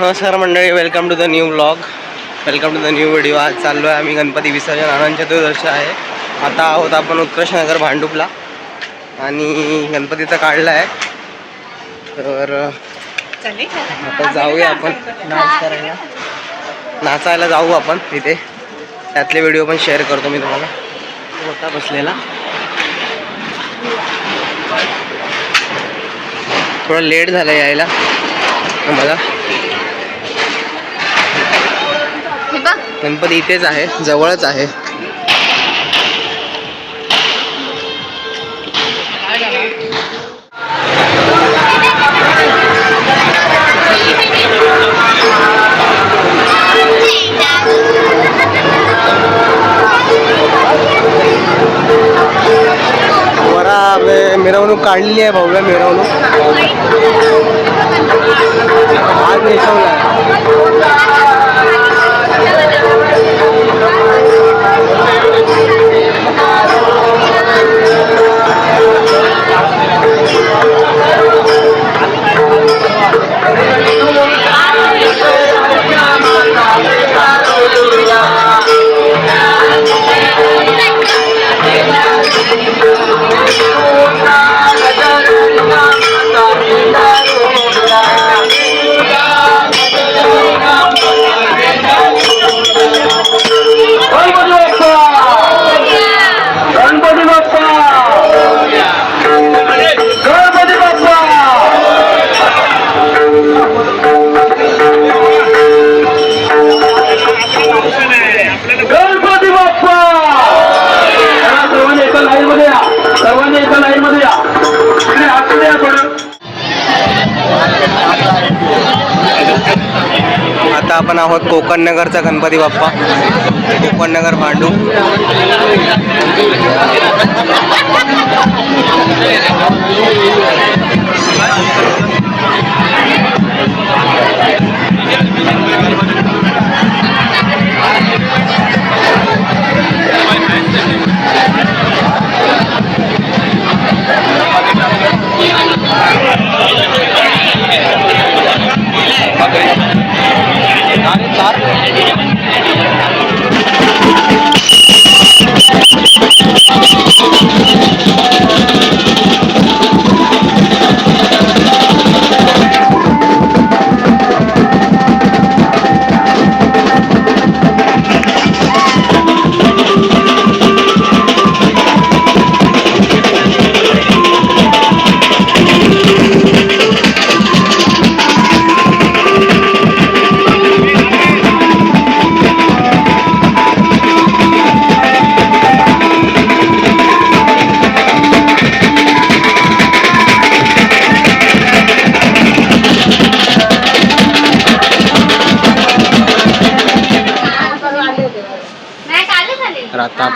नमस्कार मंडळी welcome to the new blog welcome to the new video आज चाललो आहे आम्ही गणपती विसर्जन आनंद चतुर्दशी आहे. आता आहोत आपण उत्कृष्टनगर भांडुपला. आणि गणपतीचा काढला आहे तर आता जाऊया आपण. नाच करायला. नाचायला जाऊ आपण तिथे त्यातले व्हिडिओ पण शेअर करतो मी तुम्हाला. होता बसलेला. थोडं लेट झालं यायला. आम्हाला हे बघ गणपती इथेच आहे जवळच आहे. वरा मिरवणूक काढलेली आहे भव्य मिरवणूक. आज नेसवला आपण आहोत कोकण नगरचा गणपती बाप्पा कोकण नगर भांडू. नाही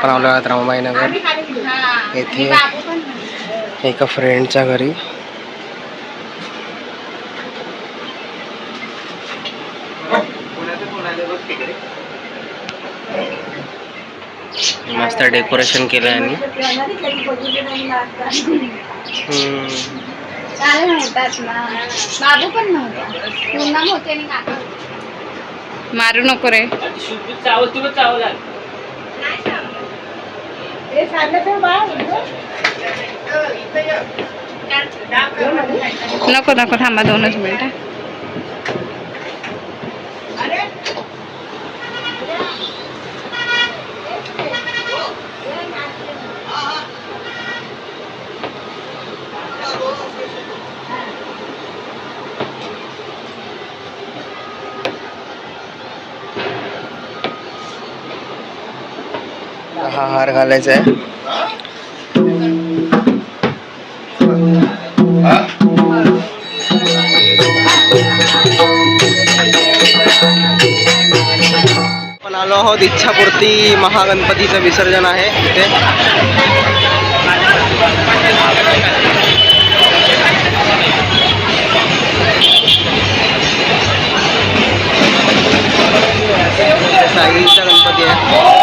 आपण आलो आहोत नगर येथे एका फ्रेंडच्या घरी. मस्त डेकोरेशन केलं आणि बाबू पण नव्हता होते मारू नको रे नको नको थांबा दोनच मिनिटं. हा हार घालायचा आहे आपण आलो आहोत इच्छापूर्ती महागणपतीचं विसर्जन आहे इथे. साईचा गणपती आहे.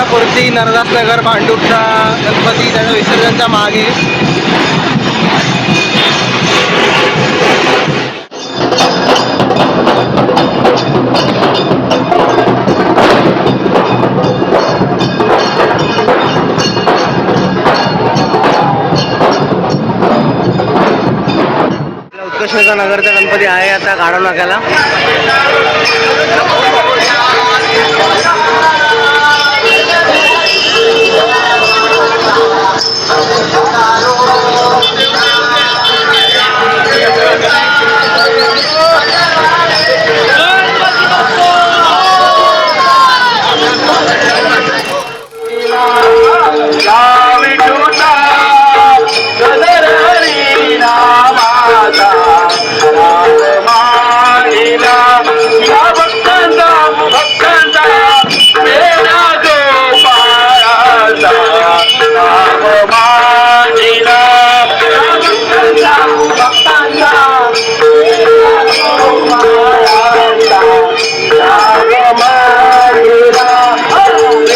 उत्कर्षनगर भांडूपचा गणपती त्याच्या विसर्जनच्या मागे. उत्कर्षनगर नगरचा गणपती आहे आता गाडा नाक्याला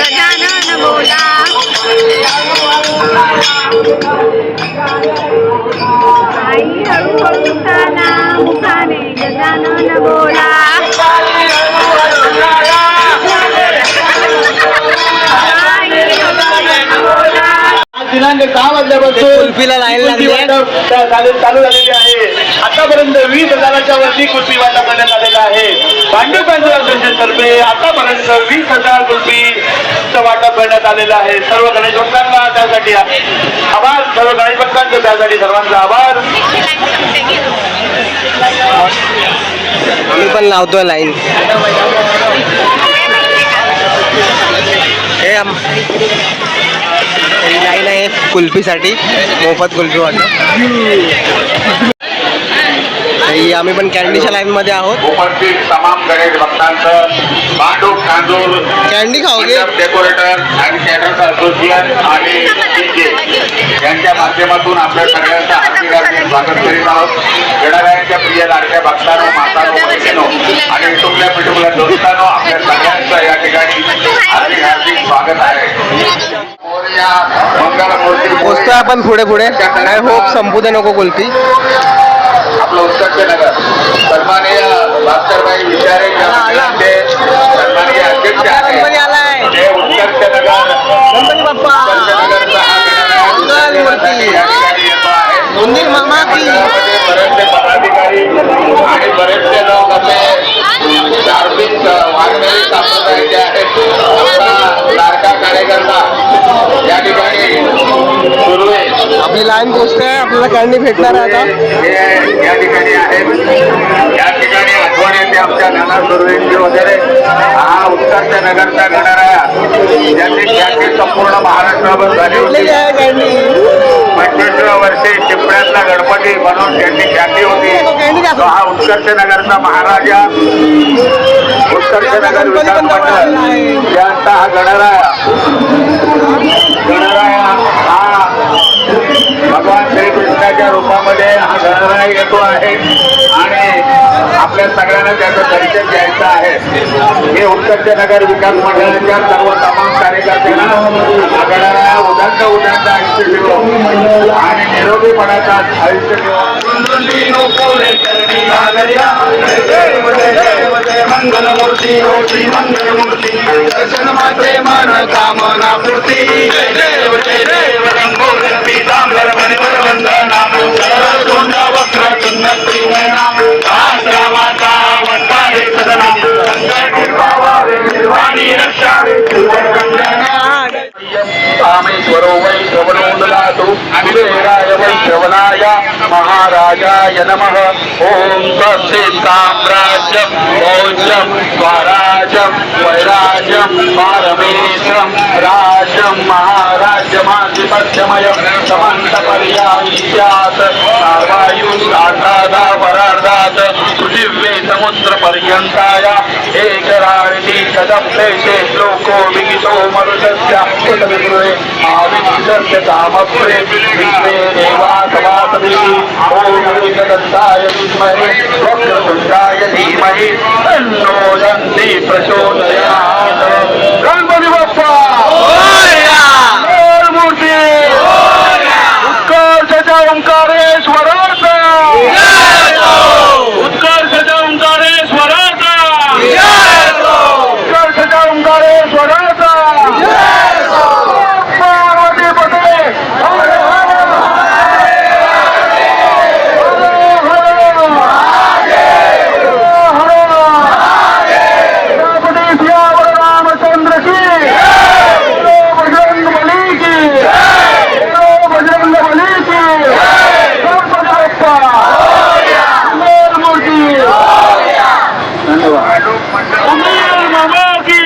गजानन बोला आई हळूहळू मुखाने गजानन बोला दिनांक दहा वाजल्यापासून कुल्फीला लाईन लागली. चालू झालेली आहे. आतापर्यंत वीस हजाराच्या वरती कुल्फी वाटप करण्यात आलेलं आहे. भांडूप तर्फे आतापर्यंत वीस हजार कुल्फीचं वाटप करण्यात आलेलं आहे. सर्व गणेश भक्तांना त्यासाठी आभार. सर्व गणेश भक्तांचं त्यासाठी सर्वांचा आभार. आम्ही पण लावतोय लाईन. हे आम- ही लाईन आहे कुल्फीसाठी मोफत कुल्फी वाटत. आम्ही पण कॅन्डीच्या लाईन मध्ये आहोत. कॅन्डी खाओगे मंडप डेकोरेटर आणि कॅटर्स असोसिएशन आणि डीजे यांच्या माध्यमातून आपल्या सगळ्यांचं हार्दिक हार्दिक स्वागत करीत आहोत. गणरायांच्या प्रिय लाडक्या भक्तांनो मातानो बहिणीनो आणि टुकल्या पिटुकल्या दोस्तांनो आपल्या सगळ्यांचं या ठिकाणी हार्दिक हार्दिक स्वागत आहे. पोचतोय आपण पुढे पुढे आय होप संपू दे नको कुल्फी आपलं उत्कर्ष नगर। सन्माननीय भास्करभाई विचारे या मंडळाचे सन्माननीय अध्यक्ष आहेत हे। उत्कर्ष नगर। उत्कर्ष नगरचा हा. या ठिकाणी उंदीर मामा की। बरेचसे पदाधिकारी आणि बरेचसे लोक असे धार्मिक वारकरी संप्रदायाचे आहेत. आपला लाडका कार्यकर्ता या ठिकाणी सुरू आहे. आपली लाईन पोचते आपल्याला कॅन्डी भेटणार आहे आता या ठिकाणी आहेत. या ठिकाणी आठवण येते आमच्या नाना सुरवेंची वगैरे. हा उत्कर्ष नगरचा गणराया ज्याची ख्याती संपूर्ण महाराष्ट्रावर झाली होती. आहे पंचवीसव्या वर्षी चिपळ्यातला गणपती म्हणून ज्याची ख्याती होती. तो हा उत्कर्ष नगरचा महाराजा. उत्कर्ष नगर विकास मंडळ यांचा हा गणराया. गणराया हा भगवान श्रीकृष्णाच्या रूपामध्ये हा गणराया येतो आहे. आणि आपल्या सगळ्यांना त्याचं दर्शन घ्यायचं आहे. हे उत्कर्ष नगर विकास मंडळाच्या सर्व तमाम कार्यकर्त्यांना सगळ्यांना उदंड उदंड निरोगीपणाचा आयुष्य मंगलमूर्ती होती मंगलमूर्ती दर्शन मात्रे मन कामना जय देव जय देव रंगोल पीतांबर मणिवर वंदना तोंडा वक्र चिन्ह त्रिनयना आश्रमाचा वंतारे सदना निर्वावे निर्वाणी रक्षावे कामेश्वरो वै श्रवणो ददातु कुबेराय वै श्रवणाय महाराजाय नमः ॐ तत्सित् साम्राज्यं भोज्यं स्वराज्यं वैराज्यं पारमेश्वरं राज्यं महाराज्यमाधिपत्यमयं समन्तपर्यायि स्यात् सार्वायुष्ठाधा परार्धात् पृथिव्ये समुद्रपर्यन्ताय एकराणि सदप्तेशे श्लोको विगितो मरुतस्य कुलविगृहे आविष्टस्य कामप्रे विश्वे देवा सभासति ॐ एकदन्ताय विद्महे वक्रतुण्डाय धीमहि तन्नो दन्ति प्रचोदयात् गणपति बाप्पा मूर्ती उत्कर्षच्या ओंकारेश्वरार्थ उत्कर्षच्या ओंकारेश्वरार्थ उत्कर्षच्या ओंकारेश्वरार्थ पार्वती पते हर हर रामचंद्र की बजरंग बली की बजरंग बली की गणपती बाप्पा मूर्ती धन्यवाद उमेर मामा की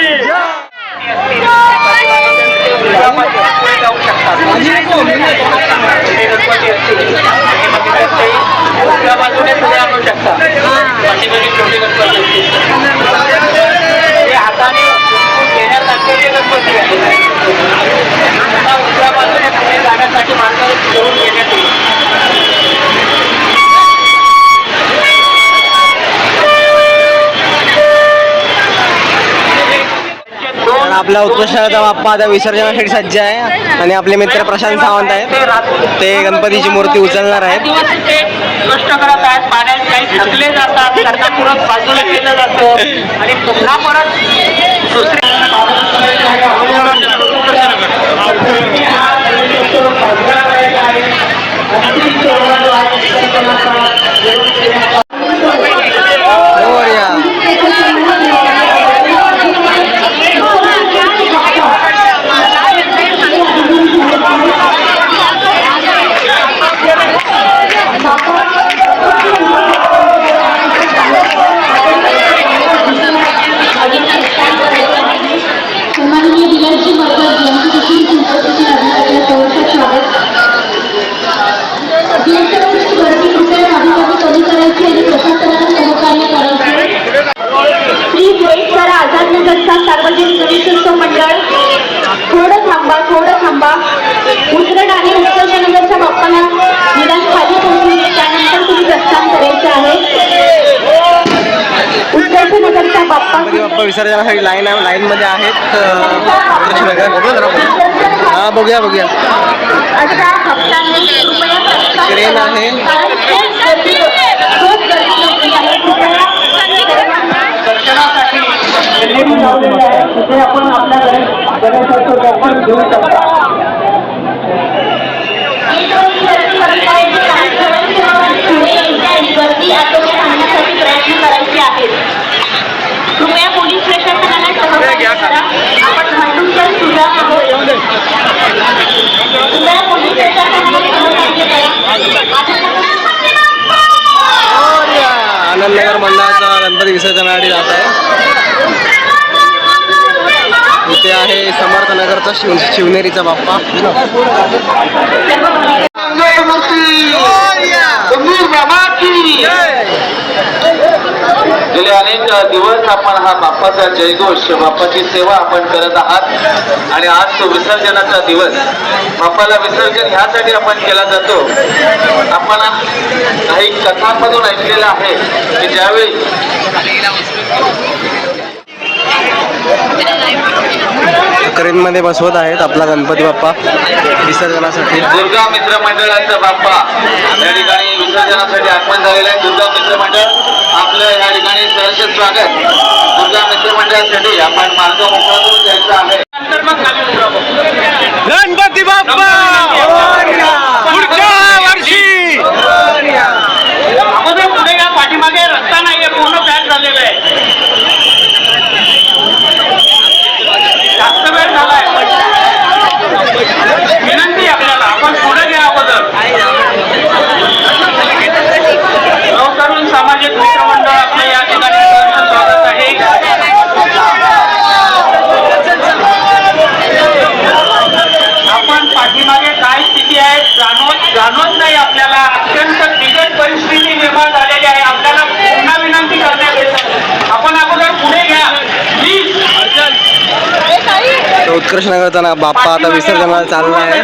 तर आपला उत्कृष्टाचा बाप्पा आता विसर्जनासाठी सज्ज आहे आणि आपले मित्र प्रशांत सावंत आहेत. ते गणपतीची मूर्ती उचलणार आहेत. कष्ट करत आहेत पाण्यात काही थकले जातात. त्यांना बाजूला केलं जातं. आणि पुन्हा परत Obrigada. गणपती बाप्पा विसर्जनासाठी लाईन आहे लाईन मध्ये आहेत. हा बघूया बघूया करा. आहे. आनंदनगर मंडळाचा गणपती विसर्जनासाठी जात आहे. इथे आहे समर्थनगरचा शिव शिवनेरीचा बाप्पा. गेले अनेक दिवस आपण हा बाप्पाचा जयघोष बाप्पाची सेवा आपण करत आहात. आणि आज तो विसर्जनाचा दिवस बाप्पाला विसर्जन ह्यासाठी आपण केला जातो. आपण काही कथांमधून ऐकलेलं आहे की ज्यावेळी क्रेनमध्ये बसवत आहेत आपला गणपती बाप्पा. विसर्जनासाठी. दुर्गा मित्र मंडळाचा बाप्पा. या ठिकाणी विसर्जनासाठी आगमन झालेलं आहे. दुर्गा मित्र मंडळ आपलं या ठिकाणी सहर्ष स्वागत. दुर्गा मित्र मंडळासाठी आपण मार्ग मोकळा करून द्यायचा आहे. गणपती बाप्पा पुढच्या वर्षी अगोदर पुढे या पाठीमागे रस्ता नाहीये पूर्ण पॅक झालेलं आहे जास्त वेळ झालाय विनंती आहे आपल्याला आपण पुढे घ्या अगोदर नवतरुण सामाजिक मित्रमंडळ आपल्या या ठिकाणी सहर्ष स्वागत आहे आपण पाठीमागे काय स्थिती आहे जाणवत जाणवत नाही आपल्याला अत्यंत बिकट परिस्थिती निर्माण झालेली आहे आपल्याला पुन्हा विनंती करण्यात येत आपण अगोदर पुढे घ्या प्लीज तर उत्कर्ष नगरचा ना बाप्पा आता विसर्जनाला चालला आहे.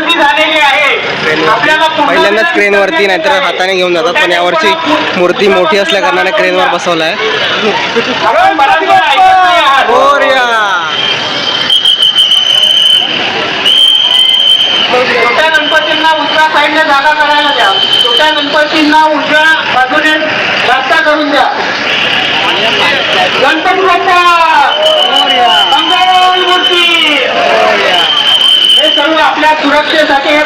पहिल्यांदाच विनंती क्रेनवरती नाहीतर. हाताने घेऊन जातात. पण यावर्षी मूर्ती मोठी असल्या कारणाने क्रेनवर बसवला आहे. आपण बराच वेळ ऐकत नाही आहात. छोट्या गणपतींना उजव्या साईडने जागा करायला द्या. छोट्या गणपतींना उजव्या बाजूने रस्ता करून द्या. गणपती बाप्पा मंगळ मूर्ती हे सर्व आपल्या सुरक्षेसाठी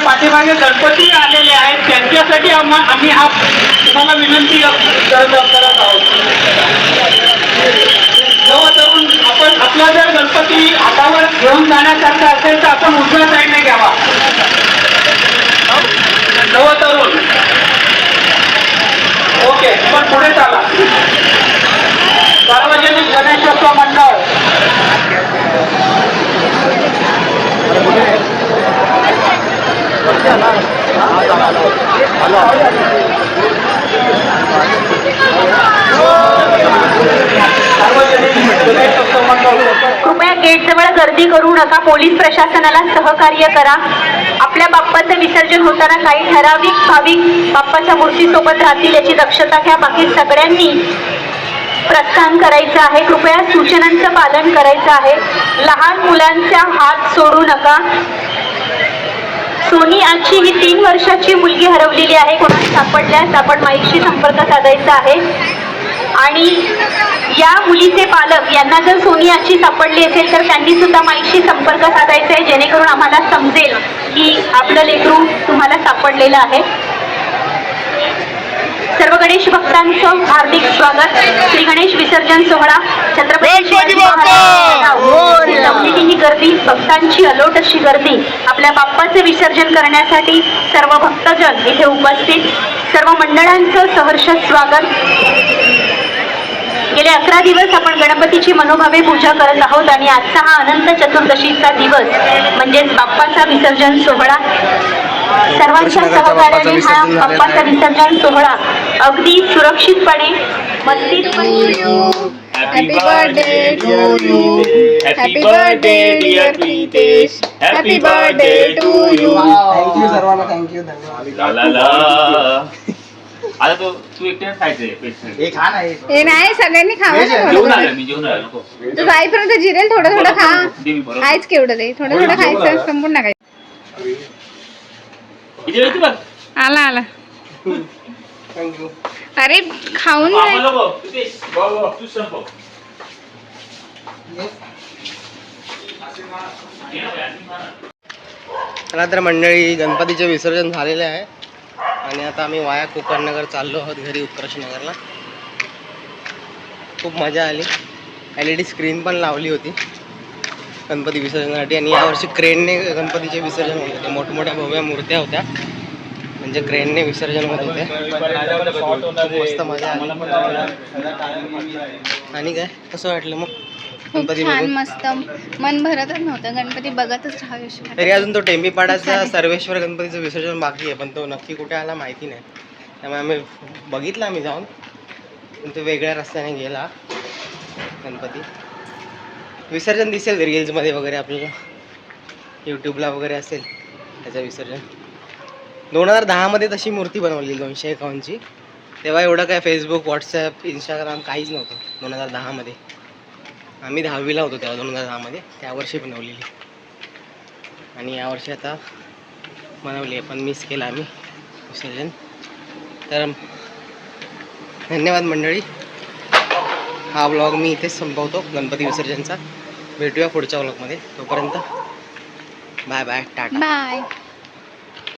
जे गणपती आलेले आहेत. त्यांच्यासाठी आम्हा- आम्ही हा तुम्हाला विनंती करत करत आहोत. जेव्हा तरुण आपण आपला जर गणपती हातावर घेऊन जाण्यासारखा असेल तर आपण उजव्या साईडने घ्यावा. नव तरुण ओके पण पुढे चाला. सार्वजनिक गणेशोत्सव मंडळ. कृपया गेटजवळ गर्दी करू नका. पोलीस प्रशासनाला सहकार्य करा. आपल्या बाप्पाचं विसर्जन होताना काही ठराविक भाविक बाप्पाच्या मूर्तीसोबत राहतील याची दक्षता घ्या. बाकी सगळ्यांनी प्रस्थान करायचं आहे. कृपया सूचनांचं पालन करायचं आहे. लहान मुलांचा हात सोडू नका. सोनी आजची ही तीन वर्षाची मुलगी हरवलेली आहे. कोणाला सापडल्यास आपण माईकशी संपर्क साधायचा आहे. आणि या मुलीचे पालक यांना जर सोनी आजची सापडली असेल तर त्यांनी सुद्धा माईकशी संपर्क साधायचा आहे जेणेकरून आम्हाला समजेल की आपलं लेकरू तुम्हाला सापडलेलं आहे. सर्व गणेश भक्तांचं हार्दिक स्वागत. श्री गणेश विसर्जन सोहळा छत्रपती शिवाजी महाराज जमलेली ही गर्दी भक्तांची अलोट अशी गर्दी. आपल्या बाप्पाचे विसर्जन करण्यासाठी सर्व भक्तजन इथे उपस्थित. सर्व मंडळांचं सहर्ष स्वागत. गेले अकरा दिवस आपण गणपतीची मनोभावे पूजा करत आहोत आणि आजचा हा अनंत चतुर्दशीचा दिवस म्हणजेच बाप्पाचा विसर्जन सोहळा. सर्वांच्या सहकार्याने हा. बाप्पाचा विसर्जन सोहळा अगदी सुरक्षितपणे मस्जिद happy birthday to you happy birthday dear Pritesh happy birthday to you thank you सर्वांना थँक्यू धन्यवाद ला ला ला. आता तो तू एकट्याने खायचंय पेस्ट हे खा नाही. हे नाही सगळ्यांनी खावं ना जेवून थोडं आलो मी जेवून आलो नको. तू जाईपर्यंत जिरेल थोडं थोडं खा. दे मी बरोबर खायच केवढं ते थोडं थोडं खायचं वेळ बघ आला आला. थँक्यू अरे खाऊन चला तर मंडळी गणपतीचे विसर्जन झालेले आहे. आणि आता आम्ही वाया कोकणनगर चाललो आहोत घरी उत्कर्ष नगरला खूप मजा आली. एल ई डी स्क्रीन पण लावली होती. गणपती विसर्जनासाठी आणि यावर्षी क्रेनने गणपतीचे विसर्जन होत होते. मोठमोठ्या भव्य मूर्त्या होत्या. म्हणजे क्रेनने विसर्जन होत होते. खूप मस्त मजा आली. आणि काय? कसं वाटलं मग खूप गणपती छान बघून? मस्त. मन भरतच नव्हतं. गणपती बघतच राहावे तरी अजून तो टेंबीपाडाचा सर्वेश्वर गणपतीचं विसर्जन बाकी आहे पण तो नक्की कुठे आला माहिती नाही. त्यामुळे आम्ही बघितलं आम्ही जाऊन. पण तो वेगळ्या रस्त्याने गेला गणपती. विसर्जन दिसेल रील्समध्ये वगैरे आपल्याला. यूट्यूबला वगैरे असेल त्याचं विसर्जन. दोन हजार दहामध्ये तशी मूर्ती बनवली दोनशे एकावन्नची. तेव्हा एवढं काय फेसबुक व्हॉट्सॲप इंस्टाग्राम काहीच नव्हतं दोन हजार दहामध्ये. आम्ही दहावीला होतो तेव्हा दोन हजार दहामध्ये त्या वर्षी बनवलेली. आणि यावर्षी आता बनवली आहे पण मिस केलं आम्ही विसर्जन. तर धन्यवाद मंडळी. हा ब्लॉग मी इथेच संपवतो. गणपती विसर्जनचा. भेटूया पुढच्या ब्लॉगमध्ये तोपर्यंत बाय बाय टाटा. बाय